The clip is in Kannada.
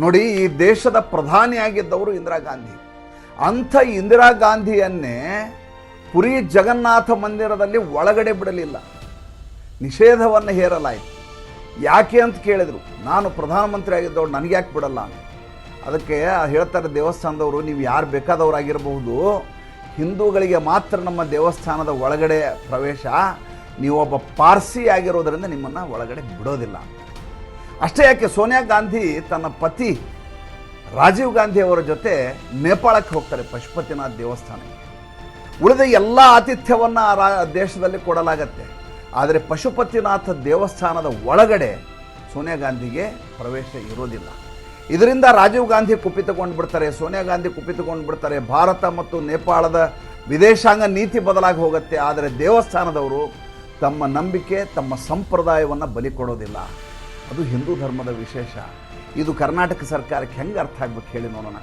ನೋಡಿ, ಈ ದೇಶದ ಪ್ರಧಾನಿಯಾಗಿದ್ದವರು ಇಂದಿರಾ ಗಾಂಧಿ. ಅಂಥ ಇಂದಿರಾ ಗಾಂಧಿಯನ್ನೇ ಪುರಿ ಜಗನ್ನಾಥ ಮಂದಿರದಲ್ಲಿ ಒಳಗಡೆ ಬಿಡಲಿಲ್ಲ. ನಿಷೇಧವನ್ನು ಹೇರಲಾಯಿತು. ಯಾಕೆ ಅಂತ ಕೇಳಿದರು. ನಾನು ಪ್ರಧಾನಮಂತ್ರಿ ಆಗಿದ್ದವ್ರು ನನಗೆ ಯಾಕೆ ಬಿಡಲ್ಲ? ಅದಕ್ಕೆ ಹೇಳ್ತಾರೆ ದೇವಸ್ಥಾನದವರು, ನೀವು ಯಾರು ಬೇಕಾದವರಾಗಿರಬಹುದು. ಹಿಂದೂಗಳಿಗೆ ಮಾತ್ರ ನಮ್ಮ ದೇವಸ್ಥಾನದ ಒಳಗಡೆ ಪ್ರವೇಶ. ನೀವೊಬ್ಬ ಪಾರ್ಸಿ ಆಗಿರೋದರಿಂದ ನಿಮ್ಮನ್ನು ಒಳಗಡೆ ಬಿಡೋದಿಲ್ಲ. ಅಷ್ಟೇ ಯಾಕೆ ಸೋನಿಯಾ ಗಾಂಧಿ ತನ್ನ ಪತಿ ರಾಜೀವ್ ಗಾಂಧಿ ಅವರ ಜೊತೆ ನೇಪಾಳಕ್ಕೆ ಹೋಗ್ತಾರೆ, ಪಶುಪತಿನಾಥ್ ದೇವಸ್ಥಾನಕ್ಕೆ. ಉಳಿದ ಎಲ್ಲ ಆತಿಥ್ಯವನ್ನು ರಾ, ದೇಶದಲ್ಲಿ ಕೊಡಲಾಗತ್ತೆ. ಆದರೆ ಪಶುಪತಿನಾಥ ದೇವಸ್ಥಾನದ ಒಳಗಡೆ ಸೋನಿಯಾ ಗಾಂಧಿಗೆ ಪ್ರವೇಶ ಇರೋದಿಲ್ಲ. ಇದರಿಂದ ರಾಜೀವ್ ಗಾಂಧಿ ಕುಪಿತಗೊಂಡು ಬಿಡ್ತಾರೆ, ಸೋನಿಯಾ ಗಾಂಧಿ ಕುಪಿತಗೊಂಡು ಬಿಡ್ತಾರೆ, ಭಾರತ ಮತ್ತು ನೇಪಾಳದ ವಿದೇಶಾಂಗ ನೀತಿ ಬದಲಾಗಿ ಹೋಗುತ್ತೆ. ಆದರೆ ದೇವಸ್ಥಾನದವರು ತಮ್ಮ ನಂಬಿಕೆ, ತಮ್ಮ ಸಂಪ್ರದಾಯವನ್ನು ಬಲಿ ಕೊಡೋದಿಲ್ಲ. ಅದು ಹಿಂದೂ ಧರ್ಮದ ವಿಶೇಷ. ಇದು ಕರ್ನಾಟಕ ಸರ್ಕಾರಕ್ಕೆ ಹೆಂಗೆ ಅರ್ಥ ಆಗ್ಬೇಕು ಹೇಳಿ ನೋಡೋಣ.